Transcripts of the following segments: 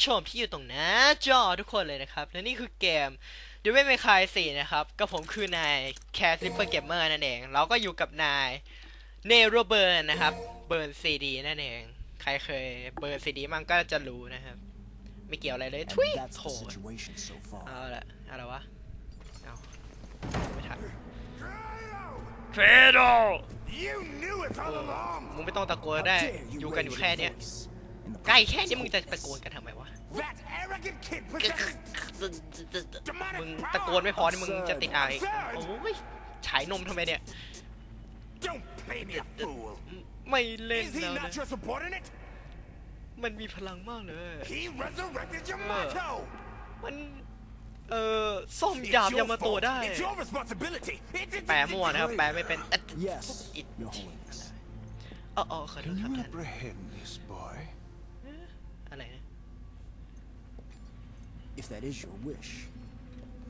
ผู้ชมที่อยู่ตรงหน้าจอทุกคนเลยนะครับ และนี่คือเกม d e v i l May Cry 4 นะครับ ก็ผมคือนายแคสลิปเปอร์เกมเมอร์นั่นเอง เราก็อยู่กับนายเนโรเบิร์นนะครับ เบิร์นซีดีนั่นเอง ใครเคยเบิร์นซีดีมั่งก็จะรู้นะครับ ไม่เกี่ยวอะไรเลย And ทุย that's โถ the situation so far. เอาละอะไรวะ เอาไม่ทัน Cryo! เฟโด You knew it all along! มึงไม่ต้องตะโกน How ได้ dare you อยู่กันอยู่ raise แค่ your เนี้ย voice in the ใกล้ presence แค่นี้ of มึงจะตะโกนกันทำไมวะ That arrogant kid possesses มึงตะโกนไม่พอนี่มึงจะติดอายโอ้ยฉายนมทำไมเนี่ย Don't play me a fool! ไม่เล่น Is he แล้วนะ not your subordinate? มันมีพลังมากเลย He resurrected your Uh. motto! มัน เอ่อซ่อมดาบ It's ยา your มาโตะ fault. ได้ It's your responsibility! It's, it's, แปล it's- มั่วนะครับ แปลไม่เป็นเอ๊ะ Yes, อิด Your Holiness. อ๋ออ๋อขอโทษ Can ครับ you ท่าน apprehend this boy? อะไรนะ If that is your wish,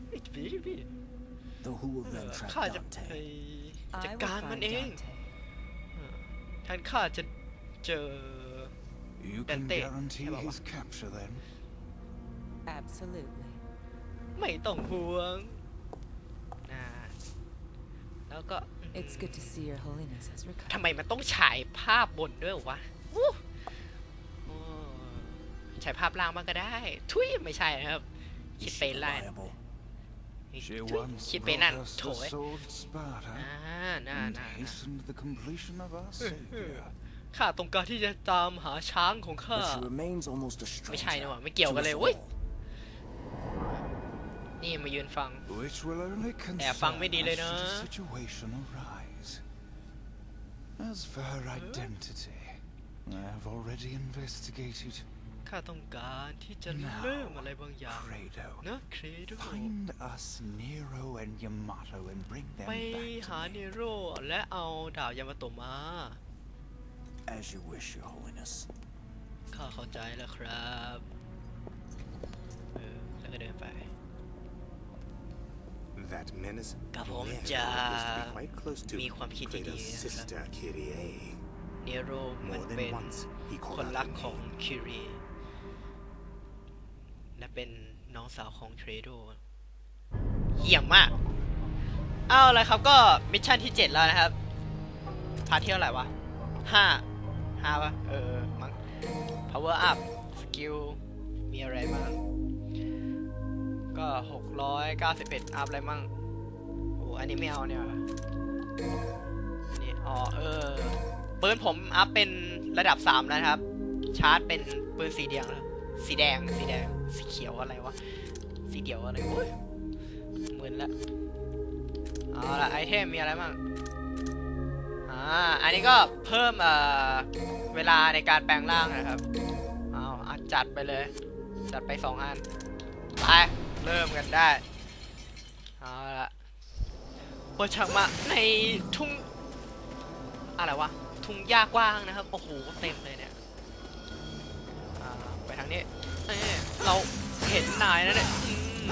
ไอ้พี่พี่ though who will เอ่อ then trap ข้าจะไป Dante? จัดการมันเองท่านข้าจะเจอ You can Dante. guarantee Hey, Baba. his capture then? Absolutely. ไม่ต้องห่วงนะแล้วก็ It's good to see Your Holiness has ทำ recovered. ไมมันต้องฉายภาพบนด้วยวะอู้อ๋อ ฉายภาพล่างมันก็ได้ ทุยไม่ใช่นะครับ คิด Is ไป she ไล่ reliable? She ทุย once คิดไปนั่น brought us โถ the ย sword Sparta อ่าน่า and น่า hastened the completion of our savior. ข้าต้องการที่จะตามหาช้างของข้า But she remains almost a stranger ไม่ใช่นะวะไม่เกี่ยว to กัน us เลยเว้ย all. นี่มายืนฟัง Which will only แอบฟัง concern ไม่ดีเลย us นะ should a situation arise. As for her identity, I have already investigated. ข้าต้องการที่จะเริ่มอะไรบางอย่าง Credo. นะเครโด Find us Nero and Yamato and bring them ไป back หา to เน me. โรและเอาดาบยามาโตะมา As you wish, Your Holiness. ข้าเข้าใจแล้วครับเออแล้วก็เดินไป That menace กับผม Nero จะ appears to be quite close to มีความคิดที่ดี Kratos' นะครับ sister Kyrie. เนโรมัน More เป็น than once, he ค called น out รัก her ของ name. คิรี และเป็นน้องสาวของเทรโดเยี่ยมมาก เอาละครับก็มิชชั่นที่ 7 แล้วนะครับ พาร์ทที่เท่าไหร่วะห้าห้าปะเออ มั้ง power up skill มีอะไรบ้าง ก็ 691 อัพอะไรมั่งโอ้อันนี้ไม่เอาเนี่ยอันนี้อ๋อเออปืนผมอัพเป็นระดับ 3 แล้วนะครับ ชาร์จเป็นปืนสีแดงแล้วสีแดง สีแดง สีเขียวอะไรวะ สีเขียวอะไรโอ้ยมึนละ เอาละไอเทมมีอะไรบ้าง อ่า อันนี้ก็เพิ่มเอ่อเวลาในการแปลงร่างนะครับ เอาอะจัดไปเลย จัดไปสองอัน ไป เริ่มกันได้ เอาละเปิดฉากมาในทุ่ง อะไรวะ ทุ่งหญ้ากว้างนะครับ โอ้โห เต็มเลยเนี่ยอ่าไปทางนี้ เอ้ยเราเห็นนายนะเนี่ยอืม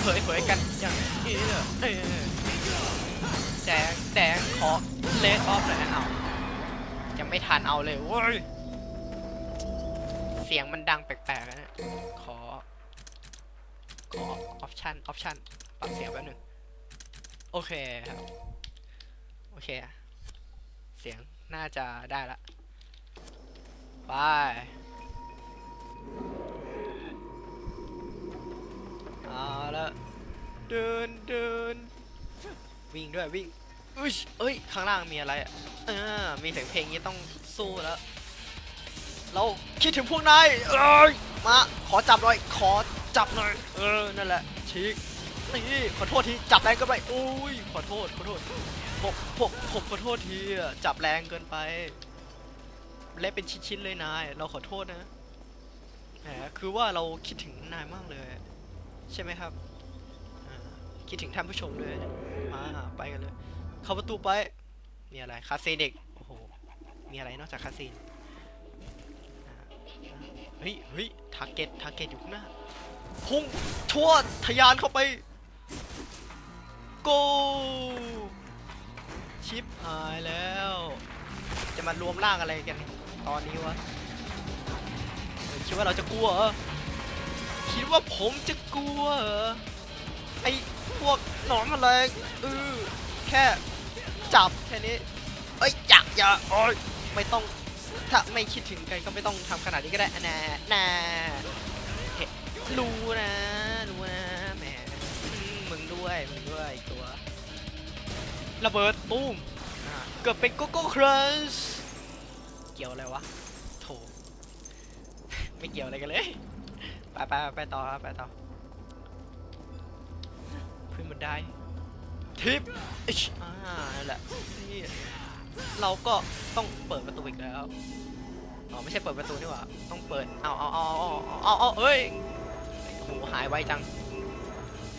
เผยเผยกันอย่างนี้เลยเอ้ยแดงแดงขอเลสออฟเลยนะเอายังไม่ทันเอาเลยเว้ยเสียงมันดังแปลกๆนะเนี่ยขอ ขอออปชั่นออปชั่นปรับเสียงแป๊บนึงโอเคครับโอเค เสียงน่าจะได้ละไป เอาละเดินเดินวิ่งด้วยวิ่งอุ้ยเอ้ยข้างล่างมีอะไรอะเออมีเสียงเพลงนี้ต้องสู้แล้ว เราคิดถึงพวกนายเอ้ยมาขอจับหน่อยขอจับหน่อยเออนั่นแหละชิกนี่ขอโทษทีจับแรงเกินไปโอ้ยขอโทษขอโทษผมผมผมขอโทษทีอะจับแรงเกินไปเละเป็นชิ้นๆเลยนาย เราขอโทษนะแหมคือว่าเราคิดถึงนายมากเลย ใช่ไหมครับคิดถึงท่านผู้ชมด้วยมาไปกันเลย เข้าประตูไป มีอะไรคาซีนอีกโอ้โหมีอะไรนอกจากคาซีนเฮ้ยเฮ้ยทาร์เก็ตทาร์เก็ตอยู่ข้างหน้าพุ่งทั่วทะยานเข้าไป go ชิปหายแล้ว จะมารวมร่างอะไรกันตอนนี้วะคิดว่าเราจะกลัวเหรอ คิดว่าผมจะกลัวเหรอไอ้พวกหนอนแมลงเออแค่จับแค่นี้เอ้ยอย่าอย่าโอ้ยไม่ต้องถ้าไม่คิดถึงกันก็ไม่ต้องทำขนาดนี้ก็ได้นะนะเห็นรู้นะรู้นะแหมมึงด้วยมึงด้วยตัวระเบิดตุ้มเกิดเป็นโกโก้ครัชเกี่ยวอะไรวะโถไม่เกี่ยวอะไรกันเลย ไปไปไปต่อครับ ไปต่อขึ้นบันไดทิปอชอ่านั่นแหละนี่เราก็ต้องเปิดประตูอีกแล้วอ๋อไม่ใช่เปิดประตูนี่หว่าต้องเปิดเอาเอาเอาเอาเอาเอาเอ้ยโหหายไวจัง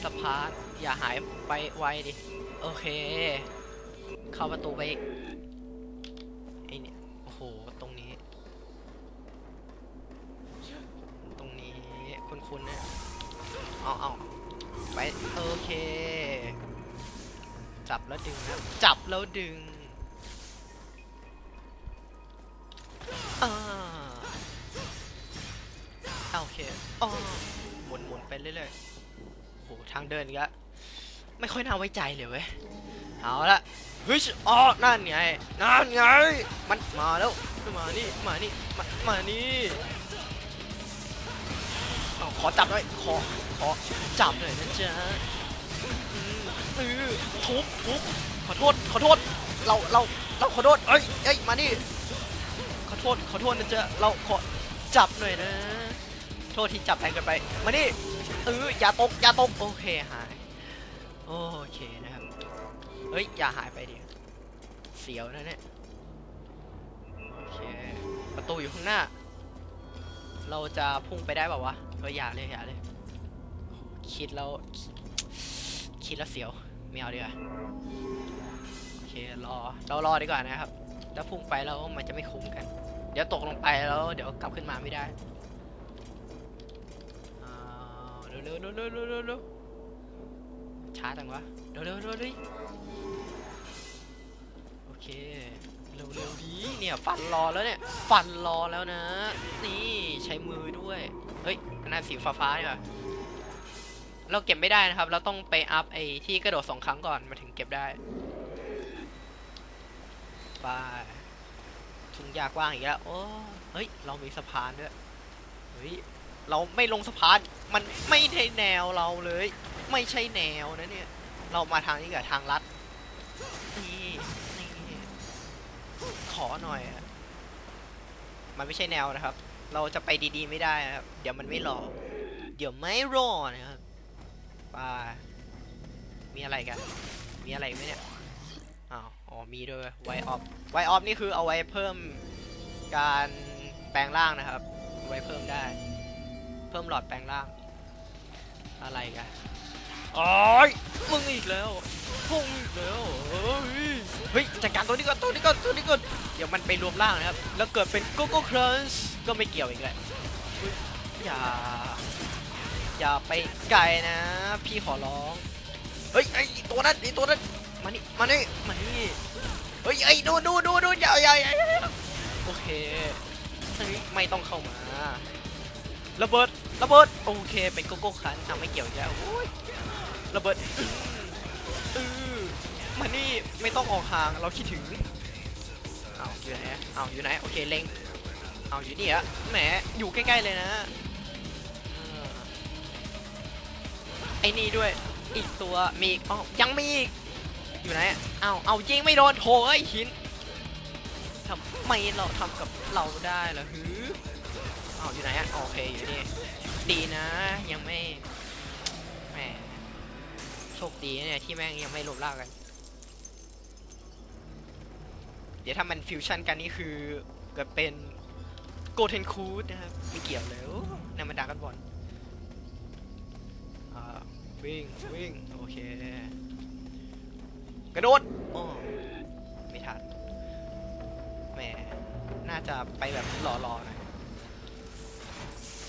สะพานอย่าหายไปไวดิโอเค เข้าประตูไปอีกไอเนี่ยโอ้โหตรงนี้ ตรงนี้ คุ้นๆเนี่ยเอาเอาไปโอเค จับแล้วดึงนะจับแล้วดึงอ่าอ่าโอเคอ๋อหมุนหมุนไปเรื่อยๆโอ้โหทางเดินกแล้วไม่ค่อยน่าไว้ใจเลยเว้ยเอาละเฮ้ยอ๋อนั่นไงนั่นไง มันมาแล้ว มานี่ มานี่ มามานี่ ขอจับหน่อยขอขอจับหน่อยนะจ๊ะอือทุบทุบขอโทษขอโทษเราเราเราขอโทษเอ้ยเอ้ยมานี่ขอโทษขอโทษนะจ๊ะเราขอจับหน่อยนะ โทษที่จับแรงเกินไปมานี่เอออย่าตกอย่าตกโอเคหายโอเคนะครับเฮ้ยอย่าหายไปดิเสียวนะเนี่ยโอเคประตูอยู่ข้างหน้า เราจะพุ่งไปได้เปล่าวะ เอออย่าเลยอย่าเลย คิดแล้ว คิดแล้วเสียวไม่เอาดีกว่าโอเครอเรารอดีกว่านะครับถ้าพุ่งไปแล้วมันจะไม่คุ้มกัน เดี๋ยวตกลงไปแล้ว เดี๋ยวกลับขึ้นมาไม่ได้เร็วเร็วเร็วเร็วเร็วเร็วเร็วช้าจังวะเร็วเร็วเร็วดิโอเคเร็วเร็วดีเนี่ยฟันรอแล้วเนี่ยฟันรอแล้วนะ นี่ใช้มือด้วย นนั้นสีฟ้าๆนี่ว่ะเราเก็บไม่ได้นะครับ เราต้องไปอัพไอ้ที่กระโดดสองครั้งก่อนมาถึงเก็บได้ไปทุ่งหญ้ากว้างอีกแล้ว โอ้เฮ้ย เรามีสะพานด้วย เฮ้ย เราไม่ลงสะพาน มันไม่ใช่แนวเราเลย ไม่ใช่แนวนะเนี่ย เรามาทางนี้กับทางลัด นี่ นี่ ขอหน่อย มันไม่ใช่แนวนะครับ เราจะไปดีๆไม่ได้นะครับ เดี๋ยวมันไม่รอ เดี๋ยวไม่รอนะครับไปมีอะไรกัน มีอะไรไหมเนี่ยอ้าวอ๋อ มีด้วยไวออฟไวออฟนี่คือเอาไว้เพิ่มการแปลงร่างนะครับ ไว้เพิ่มได้ เพิ่มหลอดแปลงร่าง อะไรกันโอ้ยมึงอีกแล้วพงอีกแล้ว เฮ้ยจัดการตัวนี้ก่อนตัวนี้ก่อนตัวนี้ก่อน ดี๋ยวมันไปรวมร่างนะครับ แล้วเกิดเป็นโกโก้ครันช์ก็ไม่เกี่ยวอีกแหละเฮ้ยอย่า อย่าไปไกลนะ พี่ขอร้อง เฮ้ยไอตัวนั้นไอตัวนั้นมานี่มานี่มานี่เฮ้ยไอดูดูดูดูอย่าอย่าอย่าอย่าโอเคเฮ้ยไม่ต้องเข้ามาระเบิดระเบิดโอเคเป็นโกโก้คันอะไม่เกี่ยวอีกแล้วโอ้ยระเบิดอื้ออื้อมานี่ไม่ต้องออกห่างเราคิดถึง เอาอยู่ไหนเอาอยู่ไหนโอเคเล็งเอาอยู่นี่อะแหมอยู่ใกล้ๆเลยนะอไอ้นี่ด้วยอีกตัวมีอีกอ๋อยังมีอีกอยู่ไหนเอาเอายิงไม่โดนโถไอ้หินทำไมเราทำกับเราได้ล่ะฮือเอาอยู่ไหนอะโอเคอยู่นี่ดีนะยังไม่แหมโชคดีเนี่ยที่แม่งยังไม่รวมร่างกัน เดี๋ยวถ้ามันฟิวชั่นกันนี่คือเกิดเป็นโกเทนคูดนะครับไม่เกี่ยวเลยโอ้นั่นมันดากันบอลวิ่งวิ่งโอเค กระโดดโอ้ไม่ทันแหมน่าจะไปแบบหล่อๆหน่อย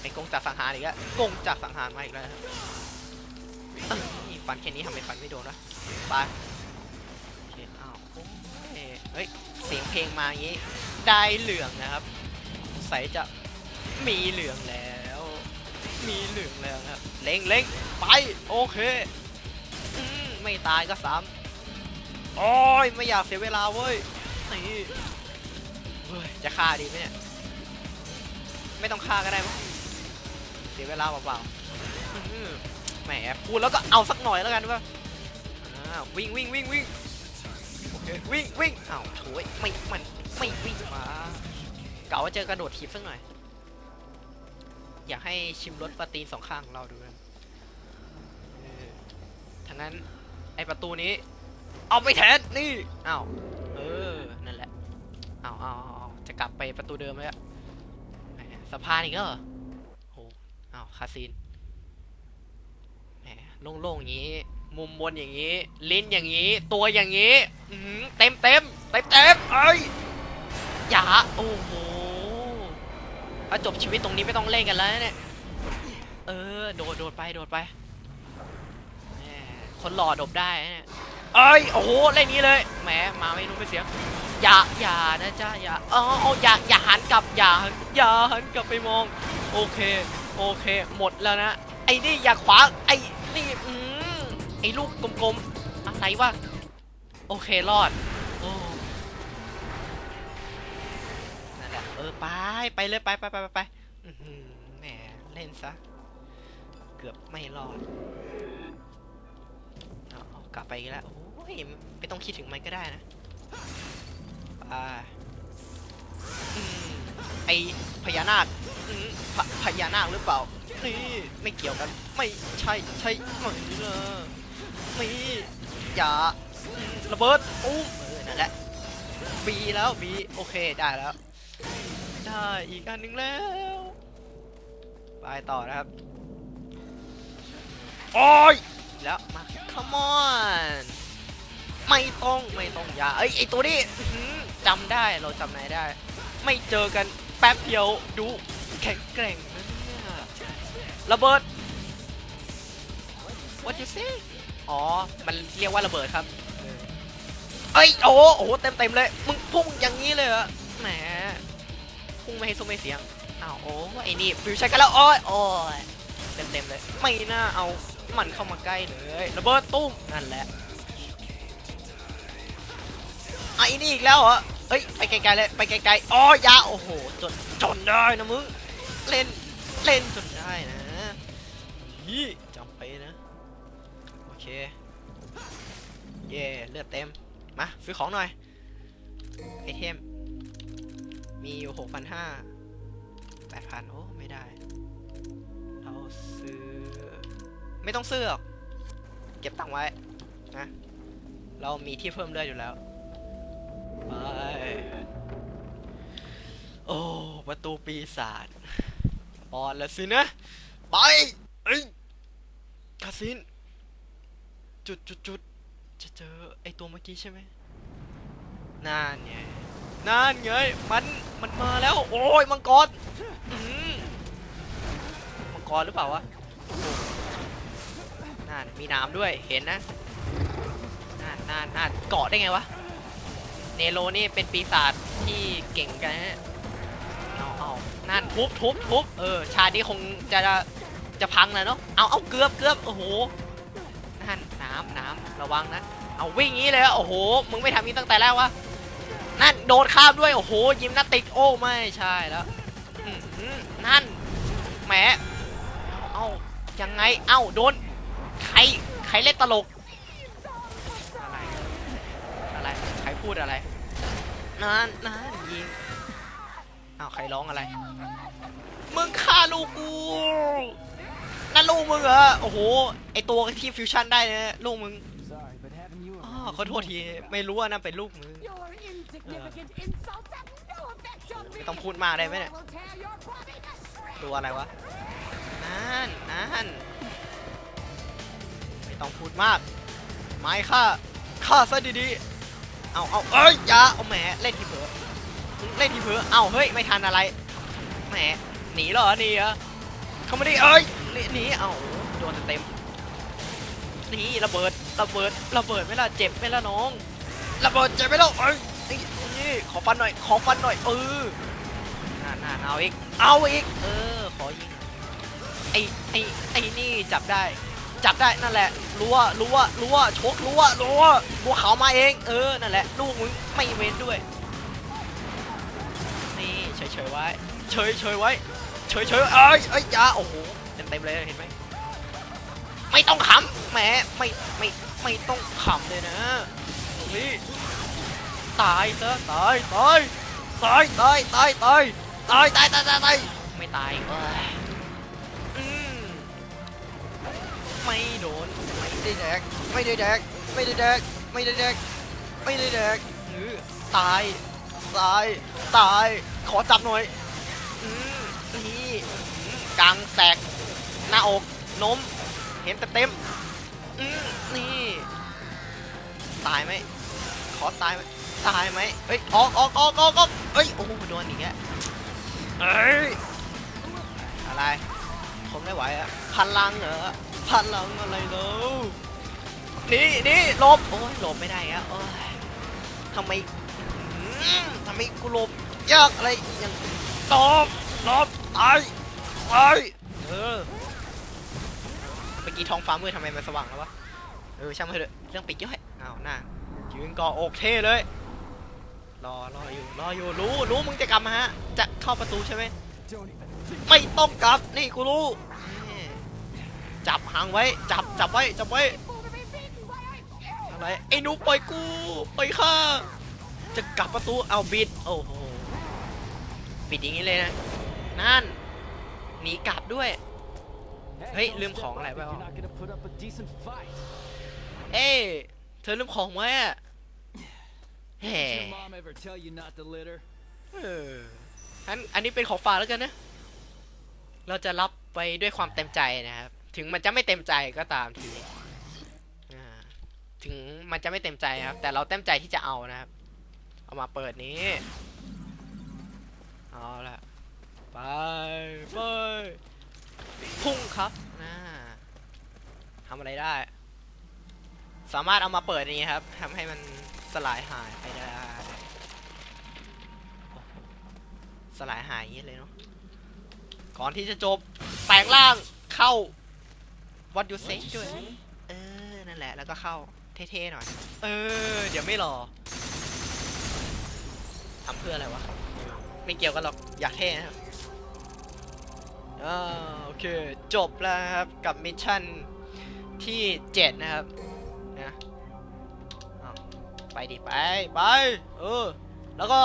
ไอ้กงจากสังหารอีกแล้วกงจากสังหารมาอีกแล้วอ้ยฟันแค่นี้ทำไมฟันไม่โดนวะไปโอเคอ้าวโอ้ยเฮ้ย สียงเพลงมาอย่างนี้ ได้เหลืองนะครับใส่จะมีเหลืองแล้ว มีเหลืองแล้วครับเล็งเล็งไปโอเคไม่ตายก็ซ้ำโอ้ยไม่อยากเสียเวลาเว้ยนี่เฮ้ยจะฆ่าดีไหมเนี่ยไม่ต้องฆ่าก็ได้มั้งเสียเวลาเปล่าๆแหมพูดแล้วก็เอาสักหน่อยแล้วกันว่าวิ่งวิ่งวิ่งวิ่ง วิ่งวิ่งอ้าวโถยไม่มันไม่วิ่งมากะว่าเจอกระโดดทิปสักหน่อย อยากให้ชิมรสปลาตีนสองข้างของเราดูนเออทั้งนั้นไอประตูนี้ เอาไปแทนนี่อ้าวเออนั่นแหละอ้าวอ้าวอ้าวจะกลับไปประตูเดิมแล้วแหมสะพานอีกเหรอโอ้อ้าวคาซีนแหมโล่งๆอย่างนี้ มุมบนอย่างนี้ ลิ้นอย่างนี้ ตัวอย่างนี้เต็มเต็มเต็มเต็มเอ้ยอย่าโอ้โหถ้าจบชีวิตตรงนี้ไม่ต้องเล่นกันแล้วเนี่ย เออ โดดโดดไปโดดไป คนหล่อดบได้เนี่ยเอ้ย โอ้โห เล่นนี้เลย แหม มาไม่รู้ไม่เสียงอย่า อย่านะจ๊ะอย่าเออเอาอย่า อย่าหันกลับ อย่า อย่าหันกลับไปมอง โอเค โอเค หมดแล้วนะ ไอ้นี่อย่าขวาง ไอ้นี่ อืม ไอ้ลูกกลมๆอะไรวะโอเครอดโอ้นั่นแหละเออไปไปเลยไปไปไปไปไปแหมเล่นซะเกือบไม่รอดเอากลับไปอีกแล้วโอ้ยไม่ต้องคิดถึงมันก็ได้นะไปอืมไอพญานาคพพญานาคหรือเปล่านี่ไม่เกี่ยวกัน ไม่ใช่ใช่เหมือนเออ นี่อย่าระเบิดอุ้นั่นแหละบีแล้วบีโอเคได้แล้วได้อีกอันหนึ่งแล้วไปต่อนะครับโอ้ยแล้วมา come on ไม่ต้องไม่ต้องอย่าเอ้ยไอตัวนี้จำได้เราจำไหนได้ ไม่เจอกันแป๊บเดียวดูแข็งแกร่งนะเนี่ยระเบิด what you say อ๋อ มันเรียกว่าระเบิดครับเอ้ยโอ้โหเต็มเต็มเลย มึงพุ่งอย่างนี้เลยเหรอแหมพุ่งไม่ให้ซุ้มไม่เสียงอ้าวโอ้ไอ้นี่ฟิวใช้กันแล้วโอ้ยโอ้ยเต็มเต็มเลย ไม่น่าเอามันเข้ามาใกล้เลยระเบิดตุ้มนั่นแหละไอ้นี่อีกแล้วเหรอเฮ้ยไปไกลๆเลยไปไกลๆอ๋อยาโอ้โหจนจนได้นะมึงเล่นเล่นจนได้นะยี่จำไปนะ เค เย่เลือดเต็ม มาซื้อของหน่อย ไอเทม มีอยู่หกพันห้าแปดพันโอ้ ไม่ได้ เราซื้อ ไม่ต้องซื้อหรอก เก็บตังค์ไว้ นะ เรามีที่เพิ่มเลือดอยู่แล้ว ไปโอ้ ประตูปีศาจปอนแล้วสินะ ไป เอ้ยคาสิน จุดจุดจุดจะเจอไอตัวเมื่อกี้ใช่ไหมนั่นไงนั่นไงมันมันมาแล้วโอ้ยมังกรมังกรหรือเปล่าวะนั่นมีน้ำด้วยเห็นนะนั่นนั่นนั่นเกาะได้ไงวะเนโรนี่เป็นปีศาจที่เก่งกันนะเอาเอานั่นทุบทุบทุบเออชาตินี้คงจะจะพังแล้วเนาะเอาเอาเกือบเกือบโอ้โห นั่นน้ำน้ำระวังนะ เอาวิ่งงี้เลยอะโอ้โห มึงไม่ทำนี้ตั้งแต่แรกวะ นั่นโดดข้ามด้วย โอ้โห ยิมนาติก โอ้ ไม่ใช่แล้วนั่น แหม เอาเอายังไง เอ้า โดน ใคร ใครเล่นตลก อะไร อะไร ใครพูดอะไร นั่นนั่นยิงอ้าว ใครร้องอะไร มึงฆ่าลูกกู นั่นลูกมึงเหรอ โอ้โห ไอตัวที่ฟิวชั่นได้นี่ยลูกมึงอ๋อขอโทษที ไม่รู้ว่านั่นเป็นลูกมึง ไม่ต้องพูดมากได้ไหมเนี่ย ตัวอะไรวะ นั่น นั่น ไม่ต้องพูดมาก ไม้ฆ่าฆ่าซะดีๆ เอาเอาเอ้ยอย่าเอาแหมเล่นทีเผลอเล่นทีเผลอเอาเฮ้ย ไม่ทันอะไร แหมหนีเหรอหนีเหรอเขาไม่ได้เอ้ย นีหนีเอาโดนเต็มๆนี่ระเบิดระเบิดระเบิดไม่ละเจ็บไม่ละน้องระเบิดเจ็บไม่ละเอ้ยนี่นี่ขอฟันหน่อยขอฟันหน่อยเออน่าน่าเอาอีกเอาอีกเออขอยิงหน่อยไอ้ไอ้ไอ้นี่จับได้จับได้นั่นแหละรั้วรั้วรั้วชกรั้วรั้วบัวขาวมาเองเออนั่นแหละลูกมึงไม่เว้นด้วยนี่เฉยเฉยๆไว้เฉยเฉยๆไว้เฉยเฉยๆเอ้ยเอ้ยอยาโอ้โห เต็มเต็มเลยเห็นไหมไม่ต้องขำแหมไม่ไม่ไม่ต้องขำเลยนะนี่ตายซะตายตายตายตายตายตายตายตายตายตายตายไม่ตายเอ้ยไม่โดนไม่ได้แดกไม่ได้แดกไม่ได้แดกไม่ได้แดกไม่ได้แดกเออตายตายตายขอจับหน่อยอืมนี่กลางแสก หน้าอกนมเห็นเต็มๆอืมนี่ ตายไหมขอตายไหมตายไหมเฮ้ยออกออกออกออกออกเอ้ยโอ้โหโดนอีกแล้วเอ้ยอะไรทนไม่ไหวอะพลังเหรอพลังอะไรเนาะนี่นี่หลบโอ้ยหลบไม่ได้อะโอ้ยทำไมอืมทำไมกูหลบยากอะไรอย่างตบหลบตายตายเออเมื่อกี้ท้องฟ้ามืดทำไมมันสว่างแล้ววะ เออช่างมันเถอะเรื่องปิดย่อยอ้าวหน้ายืนกออกเท่เลย รอรออยู่รออยู่รู้รู้มึงจะกลับมาฮะ จะเข้าประตูใช่ไหมไม่ต้องกลับนี่กูรู้ จับหางไว้ จับจับไว้จับไว้อะไรไอ้หนูปล่อยกูปล่อยข้าจะกลับประตูเอาบิดโอ้โหปิดอย่างนี้เลยนะนั่นหนีกลับด้วย เฮ้ยลืมของอะไรไปวะเอ้ยเธอลืมของไว้อะแหม mom ever tell you not to litter? เอออันอันนี้เป็นของฝากแล้วกันนะ เราจะรับไปด้วยความเต็มใจนะครับ ถึงมันจะไม่เต็มใจก็ตามทีอ่าถึงมันจะไม่เต็มใจครับ แต่เราเต็มใจที่จะเอานะครับ เอามาเปิดนี้ เอาละไปไป พุ่งครับน่าทำอะไรได้ สามารถเอามาเปิดนี้ครับทำให้มันสลายหายไปได้ สลายหายอย่างนี้เลยเนาะ ก่อนที่จะจบแปลงร่างเข้า What you say ด้วย เออ นั่นแหละ แล้วก็เข้าเท่ๆหน่อย เออ เดี๋ยวไม่รอทำเพื่ออะไรวะ ไม่เกี่ยวกันหรอก อยากเท่นะครับ อ่าโอเค จบแล้วครับ กับมิชชั่นที่ 7 นะครับนะไปดิไป ไป เออ แล้วก็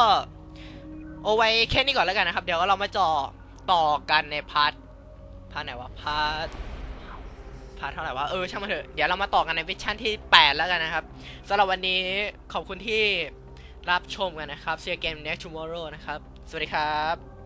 เอาไว้แค่นี้ก่อนแล้วกันนะครับ เดี๋ยวเรามาจ่อต่อกันในพาร์ทพาร์ทไหนวะพาร์ทพาร์ทเท่าไหร่วะเออช่างมันเถอะเดี๋ยวเรามาต่อกันในวิชชั่นที่ 8 แล้วกันนะครับสำหรับวันนี้ขอบคุณที่รับชมกันนะครับ See you again next tomorrow นะครับ สวัสดีครับ